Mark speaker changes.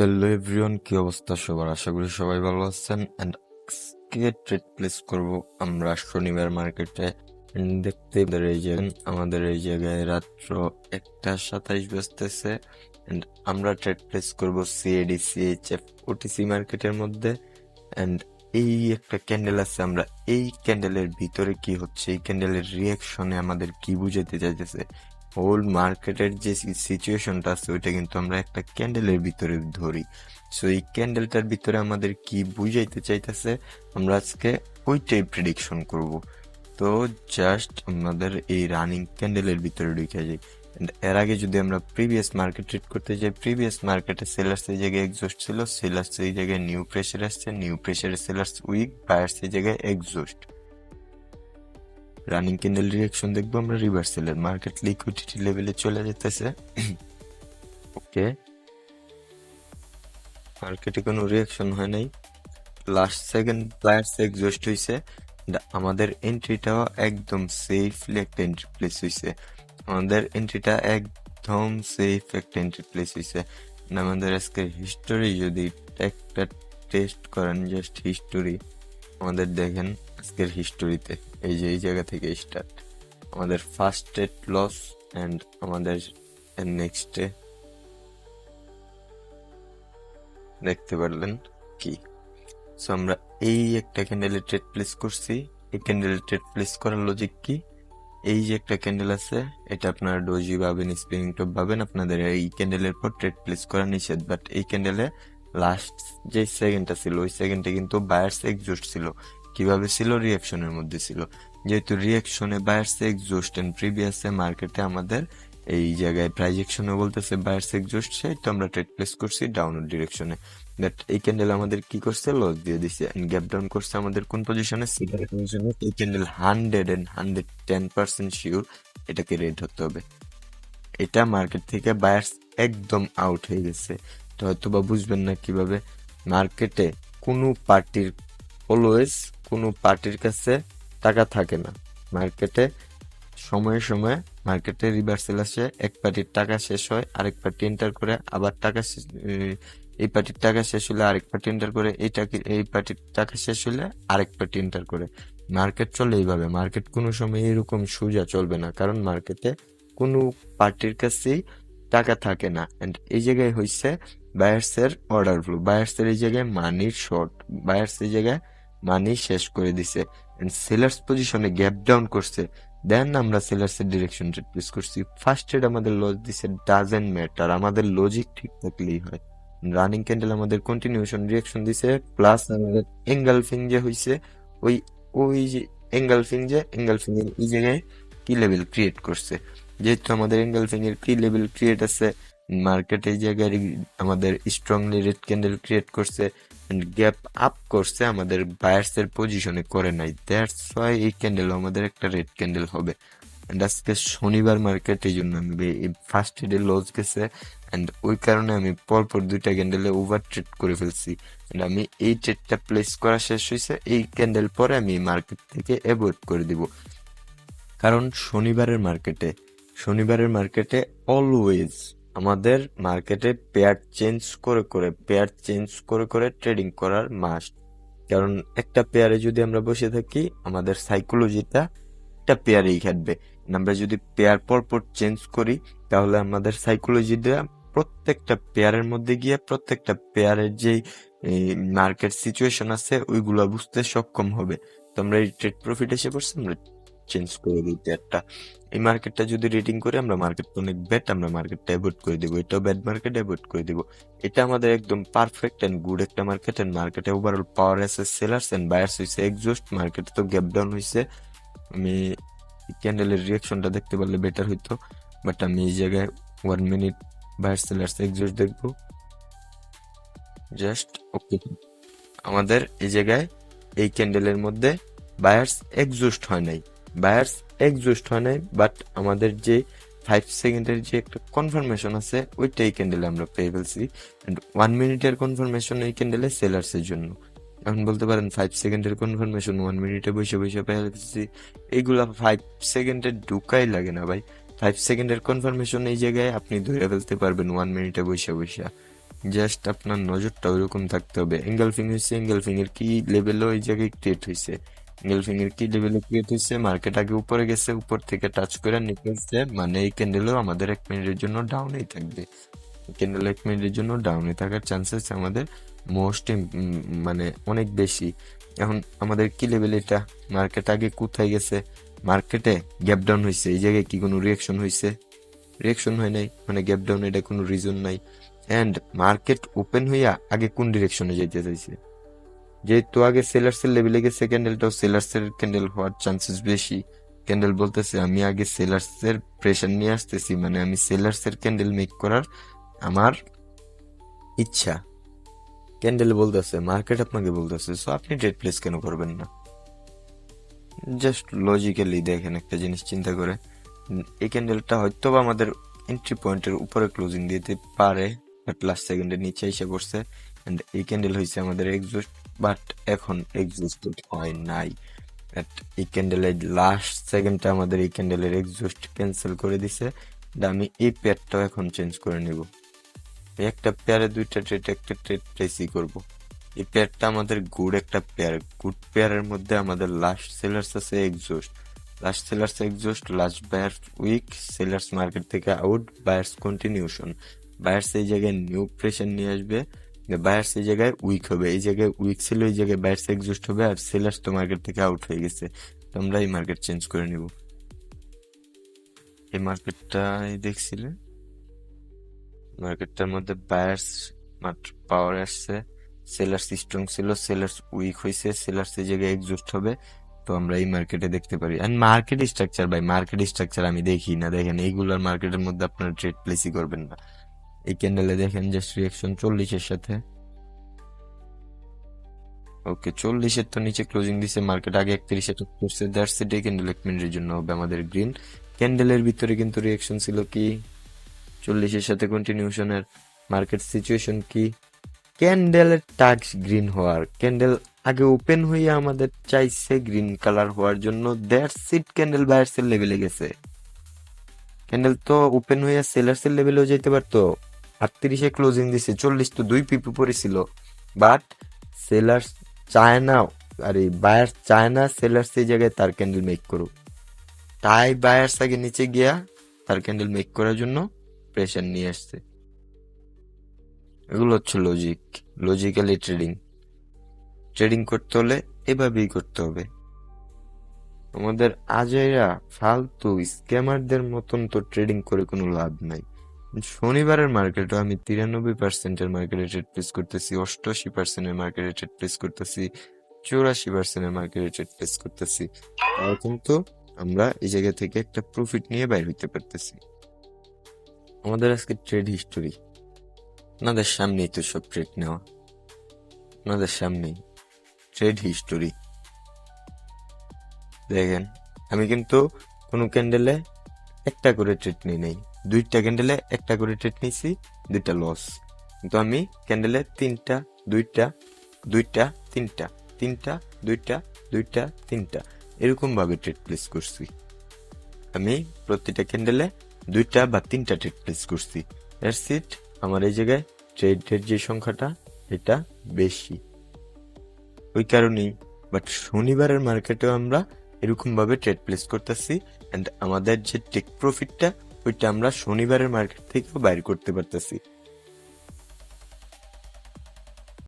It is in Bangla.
Speaker 1: হ্যালো এভরিওয়ান কি অবস্থা সবার? আশা করি সবাই ভালো আছেন। এন্ড আজকে ট্রেড প্লেস করব আমরা শনিবার মার্কেটে দেখতে এই যে আমাদের এই জায়গায় রাত্র একটা সাতাইশ বাজতেছে। এন্ড আমরা ট্রেড প্লেস করব সিএডি সিএইচএফ ওটিসি মার্কেটের মধ্যে। এন্ড এই একটা ক্যান্ডেল আছে, আমরা এই ক্যান্ডেলের ভিতরে কি হচ্ছে? এই ক্যান্ডেলের রিয়াকশনে আমাদের কি বুঝাতে চাইতেছে? হোল মার্কেটের যে সিচুয়েশনটা আছে, ওইটা কিন্তু আমরা একটা ক্যান্ডেলের ভিতরে ধরি। সো এই ক্যান্ডেলটার ভিতরে আমাদের কি বুঝাইতে চাইতেছে, আমরা আজকে ওইটাই প্রেডিকশন করব। তো জাস্ট আমাদের এই রানিং ক্যান্ডেলের ভিতরে ঢুকে যাই। এর আগে যদি আমরা প্রিভিয়াস মার্কেট ট্রিট করতে যাই প্রিভিয়াস মার্কেটে সেলার্স এই জায়গায় এক্সস্ট ছিল সেলার্স এই জায়গায় নিউ প্রেশার আসছে নিউ প্রেশারে সেলার্স উইক বায়ার্স এই জায়গায় এক্সস্ট রানিং ক্যান্ডেল রিয়াকশন দেখব আমরা রিভার্সালের মার্কেট লিকুইডিটি লেভেলে চলে যেতেছে। ওকে মার্কেটে কোনো রিয়াকশন হয় নাই। লাস্ট সেকেন্ড প্লায়ার্স এক্সস্ট হইছে। আমাদের এন্ট্রিটাও একদম সেফলি একটা এন্ট্রি প্লেস হইছে। আমাদের এন্ট্রিটা একদম সেফ একটা এন্ট্রি প্লেস হইছে। আমাদের আজকে হিস্টোরি যদি একটা টেস্ট করেন জাস্ট হিস্টোরি আমাদের দেখেন আজকের হিস্টোরিতে এই যে, এই জায়গা থেকে স্টার্ট আমাদের ফার্স্ট ডেট লস অ্যান্ড আমাদের নেক্সট ডে দেখতে পারলেন কি? সো আমরা এই একটা ক্যান্ডেলে ট্রেড প্লেস করছি। এই ক্যান্ডেলে ট্রেড প্লেস করার লজিক কি? এই যে একটা ক্যান্ডেল আছে, এটা আপনারা ডোজি পাবেন স্পিনিং টপ পাবেন। আপনাদের এই ক্যান্ডেলের পর ট্রেড প্লেস করা নিষেধ। বাট এই ক্যান্ডেলে লাস্ট যে সেকেন্ডটা ছিল, ওই সেকেন্ডে কিন্তু বায়ার্স এক্সজস্ট ছিল। কীভাবে ছিল রিয়াকশনের মধ্যে ছিল। যেহেতু রিয়াকশনে বায়ার্স এক্সজস্ট এন্ড প্রিভিয়াসে মার্কেটে আমাদের এই জায়গায় প্রাইজেকশনে বলতেছে বায়ার্স এক্সজস্ট সেই তো আমরা ট্রেড প্লেস করছি ডাউনওয়ার্ড ডিরেকশনে বাট এই ক্যান্ডেল আমাদের কি করছে? লস দিয়ে দিছে এন্ড গ্যাপ ডাউন করছে আমাদের কোন পজিশনে সিগার পজিশনে এই candle hundred and hundred ten percent sure এটাকে রেড হতে হবে। এটা মার্কেট থেকে বায়ার্স একদম আউট হয়ে গেছে। তো হয়তো বা বুঝবেন না কীভাবে মার্কেটে কোনো পার্টির অলওয়েজ কোনো পার্টির কাছে টাকা থাকে না। মার্কেটে সময়ে সময়ে মার্কেটে রিভার্সেল আসে, এক পার্টির টাকা শেষ হয়, আরেক পার্টি এন্টার করে, আবার টাকা এই পার্টির টাকা শেষ হলে আরেক পার্টি এন্টার করে, এই টাকা, এই পার্টির টাকা শেষ হলে আরেক পার্টি এন্টার করে। মার্কেট চলে এইভাবে। মার্কেট কোনো সময় এরকম সোজা চলবে না, কারণ মার্কেটে কোনো পার্টির কাছেই টাকা থাকে না। অ্যান্ড এই জায়গায় হইছে বায়ার্সের অর্ডার ফ্লো বায়ার্সের এই জায়গায় মানির শর্ট বায়ার্স এই জায়গায় মানি শেষ করে দিছে। এন্ড সেলার্স পজিশনে গ্যাপ ডাউন করছে। দেন আমরা সেলার্স এর ডিরেকশন প্লেস করছি। ফার্স্ট ট্রেড আমাদের লজ দিছে ডাজেন্ট ম্যাটার আমাদের লজিক ঠিক থাকলেই হয়। রানিং ক্যান্ডেল আমাদের কন্টিনিউশন রিয়াকশন দিছে প্লাস আমাদের এঙ্গালফিং যে হইছে, ওই ওই যে এঙ্গালফিং যে এঙ্গালফিং এর এই জায়গায় কি লেভেল ক্রিয়েট করছে। যেহেতু আমাদের এঙ্গালফিং এর কি লেভেল ক্রিয়েট আছে মার্কেট এই জায়গায় আমাদের স্ট্রংলি রেড ক্যান্ডেল ক্রিয়েট করছে গ্যাপ আপ করছে, আমাদের বায়ার্স এর পজিশনে করে নাই। দ্যাটস ওয়াই এই ক্যান্ডেল আমাদের একটা রেড ক্যান্ডেল হবে। এন্ড আজকে শনিবার মার্কেট এই জন্য আমি ফার্স্ট ট্রেডে লস গেছে এন্ড ওই কারণে আমি পরপর দুইটা ক্যান্ডেলে ওভার ট্রেড করে ফেলছি। And আমি এই ট্রেডটা প্লেস করা শেষ হয়েছে এই ক্যান্ডেল পরে আমি মার্কেট থেকে অ্যাভয়েড করে দিব। কারণ শনিবারের মার্কেটে শনিবারের মার্কেটে অলওয়েজ আমাদের মার্কেটে পেয়ার চেঞ্জ করে করে পেয়ার চেঞ্জ করে করে ট্রেডিং করার মাস্ট কারণ একটা পেয়ারে যদি আমরা বসে থাকি, আমাদের সাইকোলজিটা একটা পেয়ারেই খাটবে আমরা যদি পেয়ার পর পর চেঞ্জ করি, তাহলে আমাদের সাইকোলজিটা প্রত্যেকটা পেয়ারের মধ্যে গিয়ে, প্রত্যেকটা পেয়ারের যেই মার্কেট সিচুয়েশন আছে, ওইগুলো বুঝতে সক্ষম হবে। তো আমরা এই ট্রেড প্রফিট এসে পড়ছে, আমরা চেঞ্জ করে দিতে একটা। এই মার্কেটটা যদি রেটিং করে আমরা মার্কেট অনেক ব্যাট আমরা মার্কেটটা অ্যাভয়েড করে দিব। এটাও ব্যাড মার্কেট অ্যাভয়েড করে দিব। এটা আমাদের একদম পারফেক্ট অ্যান্ড গুড একটা মার্কেট অ্যান্ড মার্কেটে ওভারঅল পাওয়ার আছে সেলার্স অ্যান্ড বায়ার্স হইছে এক্সজস্ট মার্কেটে তো গ্যাপ ডাউন হইছে। আমি ক্যান্ডেলের রিয়াকশনটা দেখতে পারলে বেটার হইতো। বাট আমি এই জায়গায় one minute buyer sellers exhaust দেখব। জাস্ট ওকে আমাদের এই জায়গায় এই ক্যান্ডেলের মধ্যে বায়ার্স এক্সজস্ট হয় নাই। বায়ার্স এক্সজস্ট হয় নাই বাট আমাদের যে ফাইভ সেকেন্ডের যে একটা কনফার্মেশন আছে ওইটা এই ক্যান্ডেলে আমরা পেয়ে ফেলছি। অ্যান্ড ওয়ান মিনিটের কনফার্মেশন এই ক্যান্ডেলে সেলার্সের জন্য। এখন বলতে পারেন ফাইভ সেকেন্ডের কনফার্মেশন ওয়ান মিনিটে বসে বসে পেয়ে ফেলছি। এইগুলা ফাইভ সেকেন্ডের ঢুকাই লাগে না ভাই। ফাইভ সেকেন্ডের কনফার্মেশন এই জায়গায় আপনি ধরে ফেলতে পারবেন ওয়ান মিনিটে বসে বসে। জাস্ট আপনার নজরটা ওইরকম থাকতে হবে। এঙ্গেলফিং হয়েছে এঙ্গেলফিং এর কি লেভেলে ওই জায়গায় ক্রিয়েট হয়েছে? এঙ্গেলফিং এর কি লেভেলে ক্রিয়েট হয়েছে মার্কেট আগে উপরে গেছে, উপর থেকে টাচ করে নিচে মানে এই ক্যান্ডেলও আমাদের এক মিনিটের জন্য ডাউনেই থাকবে। ক্যান্ডেল এক মিনিটের জন্য ডাউনে থাকার চান্সেস আমাদের মোস্ট মানে অনেক বেশি। এখন আমাদের কি লেভেল এটা? মার্কেট আগে কোথায় গেছে? মার্কেটে গ্যাপ ডাউন হয়েছে, এই জায়গায় কি কোনো রিয়াকশন হয়েছে? রিয়াকশন হয় নাই মানে গ্যাপ ডাউন এটা কোনো রিজন নাই। এন্ড মার্কেট ওপেন হইয়া আগে কোন ডিরেকশনে যেতে চাইছে? যেহেতু আগে সেলার্স এর লেভেলে গেছে ক্যান্ডেলটাও সেলার্স এর ক্যান্ডেল হওয়ার চান্সেস বেশি। ক্যান্ডেল বলতেছে, আমি আগে সেলার্স এর প্রেশার নিয়ে আসতেছি মানে আমি সেলার্স এর ক্যান্ডেল মেক করার আমার ইচ্ছা। ক্যান্ডেল বলতেছে মার্কেট আপনাকে বলতেছে সো আপনি ট্রেড প্লেস কেন করবেন না? জাস্ট লজিক্যালি দেখেন একটা জিনিস চিন্তা করে। এই ক্যান্ডেলটা হয়তো বা আমাদের এন্ট্রি পয়েন্টের উপরে ক্লোজিং দিতে পারে বাট লাস্ট সেকেন্ডের নিচে এসে পড়ছে। এই ক্যান্ডেল হয়েছে আমাদের এক্সস্ট বাট এখন এক্সস্টেড হয় নাই। এই ক্যান্ডেলের লাস্ট সেকেন্ডটা আমাদের এই ক্যান্ডেলের এক্সস্ট ক্যান্সেল করে দিছে। আমি এই পেয়ারটাও এখন চেঞ্জ করে নিব। একটা পেয়ারে দুইটা ট্রেড একটা ট্রেড প্লেসই করব। এই পেয়ারটা আমাদের গুড একটা পেয়ার গুড পেয়ারের মধ্যে আমাদের লাস্ট সেলার্স আছে exhaust last sellers exhaust last buyer weak sellers market থেকে আউট বায়ার্স কন্টিনিউশন বায়ার্স এই জায়গায় নিউ প্রেশার নিয়ে আসবে। বায়ার্স এই জায়গায় উইক হবে। এই জায়গায় উইক ছিল, এই জায়গায় বায়ার্স এক্সস্ট হবে আর সেলার্স তো মার্কেট থেকে আউট হয়ে গেছে। তো আমরা এই মার্কেট চেঞ্জ করে নিব। এই মার্কেটটা দেখছিলে? মার্কেটটার মধ্যে বায়ার্স মাত্র পাওয়ার আসছে সেলার্স স্ট্রং ছিল সেলার্স উইক হয়েছে সেলার্স এই জায়গায় এক্সস্ট হবে। তো আমরা এই মার্কেটে দেখতে পারি। এন্ড মার্কেট স্ট্রাকচার ভাই মার্কেট স্ট্রাকচার আমি দেখি না, দেখেন এইগুলোর মার্কেটের মধ্যে আপনারা ট্রেড প্লেসই করবেন না। এই ক্যান্ডেলে দেখেন জাস্ট রিয়াকশন চল্লিশের সাথে। ওকে চল্লিশের তো নিচে ক্লোজিং দিছে মার্কেট আগে একত্রিশে টপ করছে দ্যাটস এই ক্যান্ডেল এক মিনিটের জন্য হবে আমাদের গ্রিন ক্যান্ডেলের ভিতরে কিন্তু রিয়াকশন ছিল কি? চল্লিশের সাথে কন্টিনিউশনের মার্কেট সিচুয়েশন কি? ক্যান্ডেলের টাক্স গ্রিন হওয়ার ক্যান্ডেল আগে ওপেন হইয়া আমাদের চাইছে গ্রিন কালার হওয়ার জন্য দ্যাটস ইট ক্যান্ডেল বায়ার্সের লেভেলে গেছে। ক্যান্ডেল তো ওপেন হইয়া সেলার্সের লেভেলেও যেতে পারতো। আটত্রিশে ক্লোজিং দিছে, চল্লিশ তো দুই পিপি পড়েছিল। বাট সেলার্স চায় না, আরে বায়ার্স চায় না সেলার্স এই জায়গায় তার ক্যান্ডেল মেক করুক। তাই বায়ার্স আগে নিচে গিয়া তার ক্যান্ডেল মেক করার জন্য প্রেশার নিয়ে আসছে। এগুলো হচ্ছে লজিক লজিক্যালি ট্রেডিং ট্রেডিং করতে হলে এভাবেই করতে হবে। আমাদের আজেরা ফালতু স্ক্যামারদের মতন তো ট্রেডিং করে কোনো লাভ নাই। শনিবারের মার্কেটে আমি তিরানব্বই পার্সেন্টের মার্কেটে ট্রেড প্লেস করতেছি, অষ্টআশি পার্সেন্টের মার্কেটে ট্রেড প্লেস করতেছি, চৌরাশি পার্সেন্টের মার্কেটে ট্রেড প্লেস করতেছি। তাও কিন্তু আমরা এই জায়গা থেকে একটা প্রফিট নিয়ে বাইর হইতে পারতেছি। আমাদের আজকে ট্রেড হিস্টোরি আপনাদের সামনেই তো সব ট্রেড নেওয়া। আপনাদের সামনেই ট্রেড হিস্টোরি দেখেন, আমি কিন্তু কোনো ক্যান্ডেলে একটা করে ট্রেড নিই নাই। দুইটা ক্যান্ডেলে একটা করে ট্রেড নিয়েছি দুইটা লস কিন্তু আমি ক্যান্ডেলে তিনটা, দুইটা দুইটা, তিনটা তিনটা, দুইটা দুইটা, তিনটা এরকম ভাবে ট্রেড প্লেস করছি। আমি প্রতিটা ক্যান্ডেলে দুইটা বা তিনটা ট্রেড প্লেস করছি। দ্যাটস ইট আমার এই জায়গায় ট্রেডের যে সংখ্যাটা, এটা বেশি। ওই কারণেই বাট শনিবারের মার্কেটেও আমরা এরকম ভাবে ট্রেড প্লেস করতেছি এন্ড আমাদের যে টেক প্রফিটটা ওইটা আমরা শনিবারের মার্কেট থেকেও বাইর করতে পারতেছি।